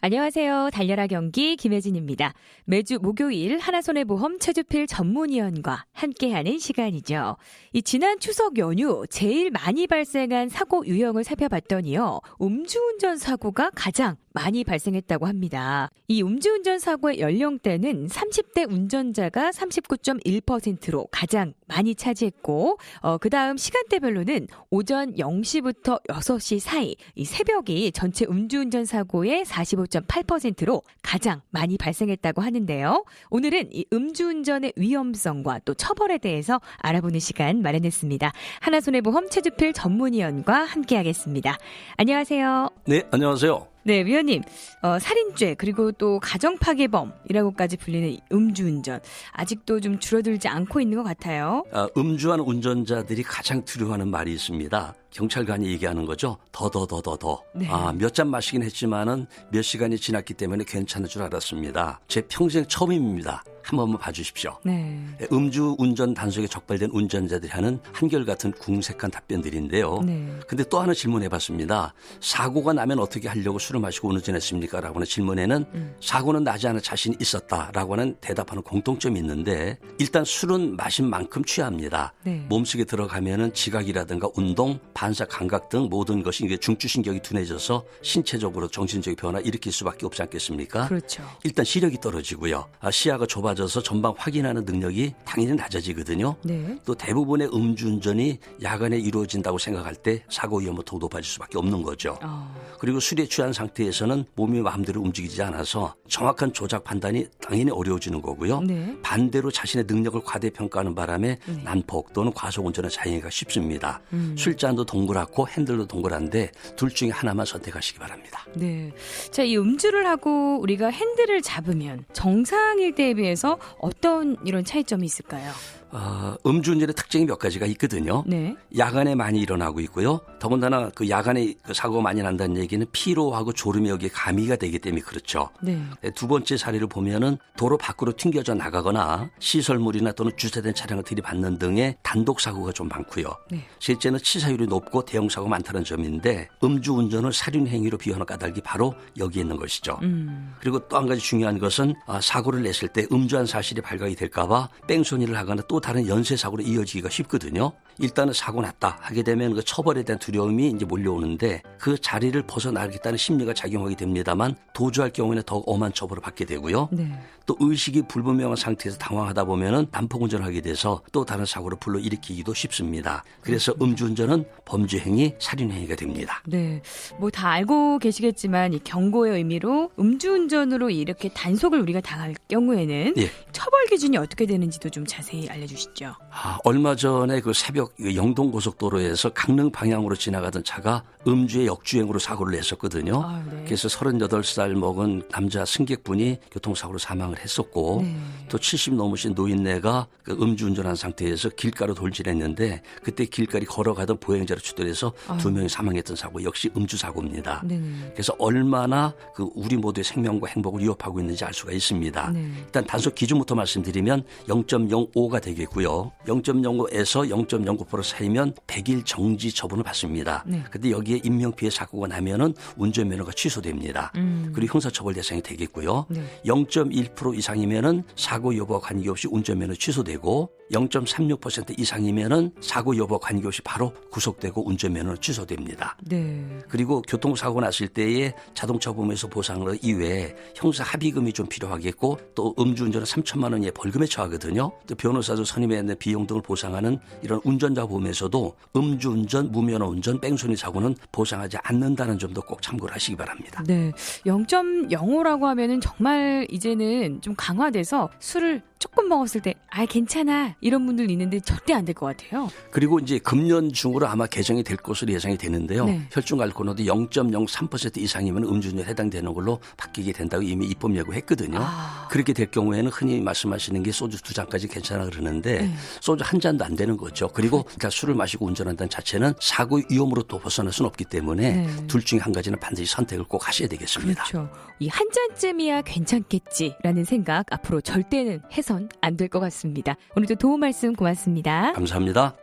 안녕하세요. 달려라 경기 김혜진입니다. 매주 목요일 하나손해보험 최주필 전문위원과 함께하는 시간이죠. 이 지난 추석 연휴 제일 많이 발생한 사고 유형을 살펴봤더니요. 음주운전 사고가 가장 많이 발생했다고 합니다. 이 음주운전 사고의 연령대는 30대 운전자가 39.1%로 가장 많이 차지했고, 어, 그 다음 시간대별로는 오전 0시부터 6시 사이, 이 새벽이 전체 음주운전 사고의 45.8%로 가장 많이 발생했다고 하는데요. 오늘은 이 음주운전의 위험성과 또 처벌에 대해서 알아보는 시간 마련했습니다. 하나손해보험 최주필 전문위원과 함께하겠습니다. 안녕하세요. 네, 안녕하세요. 네, 위원님, 어, 살인죄 그리고 또 가정 파괴범이라고까지 불리는 음주운전 아직도 좀 줄어들지 않고 있는 것 같아요. 아, 음주한 운전자들이 가장 두려워하는 말이 있습니다. 경찰관이 얘기하는 거죠. 더 더 더 더 더. 네. 아, 몇 잔 마시긴 했지만은 몇 시간이 지났기 때문에 괜찮을 줄 알았습니다. 제 평생 처음입니다. 한 번만 봐주십시오. 네. 음주 운전 단속에 적발된 운전자들이 하는 한결같은 궁색한 답변들인데요. 네. 근데 또 하나 질문해 봤습니다. 사고가 나면 어떻게 하려고 술을 마시고 운전했습니까? 라고 하는 질문에는 음. 사고는 나지 않을 자신이 있었다라고 하는 대답하는 공통점이 있는데 일단 술은 마신 만큼 취합니다. 네. 몸속에 들어가면은 지각이라든가 운동, 반사 감각 등 모든 것이 이게 중추신경이 둔해져서 신체적으로 정신적인 변화 일으킬 수밖에 없지 않겠습니까? 그렇죠. 일단 시력이 떨어지고요. 아, 시야가 좁아져서 전방 확인하는 능력이 당연히 낮아지거든요. 네. 또 대부분의 음주운전이 야간에 이루어진다고 생각할 때 사고 위험은 더 높아질 수밖에 없는 거죠. 어, 그리고 술에 취한 상태에서는 몸이 마음대로 움직이지 않아서 정확한 조작 판단이 당연히 어려워지는 거고요. 네. 반대로 자신의 능력을 과대평가하는 바람에 네. 난폭 또는 과속운전에 자행하기가 쉽습니다. 음. 술잔도 동그랗고 핸들도 동그란데 둘 중에 하나만 선택하시기 바랍니다. 네. 자, 이 음주를 하고 우리가 핸들을 잡으면 정상일 때에 비해서 어떤 이런 차이점이 있을까요? 어, 음주운전의 특징이 몇 가지가 있거든요. 네. 야간에 많이 일어나고 있고요. 더군다나 그 야간에 그 사고가 많이 난다는 얘기는 피로하고 졸음이 여기에 가미가 되기 때문에 그렇죠. 네. 네, 두 번째 사례를 보면은 도로 밖으로 튕겨져 나가거나 시설물이나 또는 주차된 차량을 들이받는 등의 단독 사고가 좀 많고요. 네. 실제는 치사율이 높고 대형 사고가 많다는 점인데 음주운전을 살인 행위로 비하는 까닭이 바로 여기에 있는 것이죠. 음. 그리고 또 한 가지 중요한 것은 아, 사고를 냈을 때 음주한 사실이 발각이 될까봐 뺑소니를 하거나 또 다른 연쇄 사고로 이어지기가 쉽거든요. 일단은 사고 났다 하게 되면 그 처벌에 대한 두려움이 이제 몰려오는데 그 자리를 벗어나겠다는 심리가 작용하게 됩니다만 도주할 경우에는 더 엄한 처벌을 받게 되고요. 네. 또 의식이 불분명한 상태에서 당황하다 보면은 난폭 운전을 하게 돼서 또 다른 사고를 불러 일으키기도 쉽습니다. 그래서 음주운전은 범죄 행위, 살인 행위가 됩니다. 네. 뭐 다 알고 계시겠지만 이 경고의 의미로 음주운전으로 이렇게 단속을 우리가 당할 경우에는 예. 처벌 기준이 어떻게 되는지도 좀 자세히 알려 주시죠. 아, 얼마 전에 그 새벽 그 영동 고속도로에서 강릉 방향으로 지나가던 차가 음주의 역주행으로 사고를 냈었거든요. 아, 네. 그래서 38살 먹은 남자 승객분이 교통사고로 사망을 했었고 네. 또70 넘으신 노인네가 그 음주운전한 상태에서 길가로 돌진했는데 그때 길가리 걸어가던 보행자를 추돌해서 두 명이 사망했던 사고 역시 음주 사고입니다. 네네. 그래서 얼마나 그 우리 모두의 생명과 행복을 위협하고 있는지 알 수가 있습니다. 네. 일단 단속 기준부터 말씀드리면 0.05가 되겠 고요. 0.05에서 0.09% 사이면 100일 정지 처분을 받습니다. 네. 근데 여기에 인명피해 사고가 나면은 운전면허가 취소됩니다. 음. 그리고 형사처벌 대상이 되겠고요. 네. 0.1% 이상이면은 사고 여부와 관계없이 운전면허 취소되고 0.36% 이상이면은 사고 여부와 관계없이 바로 구속되고 운전면허 취소됩니다. 네. 그리고 교통사고 났을 때에 자동차 보험에서 보상을 이외에 형사 합의금이 좀 필요하겠고 또 음주운전은 3천만 원의 벌금에 처하거든요. 또 변호사도 선임해야 하는 비용 등을 보상하는 이런 운전자 보험에서도 음주운전, 무면허 운전, 뺑소니 사고는 보상하지 않는다는 점도 꼭 참고를 하시기 바랍니다. 네. 0.05라고 하면은 정말 이제는 좀 강화돼서 술을 먹었을 때, 아, 괜찮아. 이런 분들 있는데 절대 안 될 것 같아요. 그리고 이제 금년 중으로 아마 개정이 될 것으로 예상이 되는데요. 네. 혈중 알코올도 0.03% 이상이면 음주운전에 해당되는 걸로 바뀌게 된다고 이미 입법 예고했거든요. 아. 그렇게 될 경우에는 흔히 말씀하시는 게 소주 두 잔까지 괜찮아 그러는데 네. 소주 한 잔도 안 되는 거죠. 그리고 그러니까 술을 마시고 운전한다는 자체는 사고 위험으로 또 벗어날 수는 없기 때문에 네. 둘 중에 한 가지는 반드시 선택을 꼭 하셔야 되겠습니다. 그렇죠. 이 한 잔쯤이야 괜찮겠지라는 생각 앞으로 절대는 해선 안 될 것 같습니다. 오늘도 도움 말씀 고맙습니다. 감사합니다.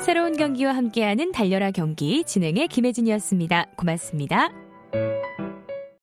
새로운 경기와 함께하는 달려라 경기 진행의 김혜진이었습니다. 고맙습니다.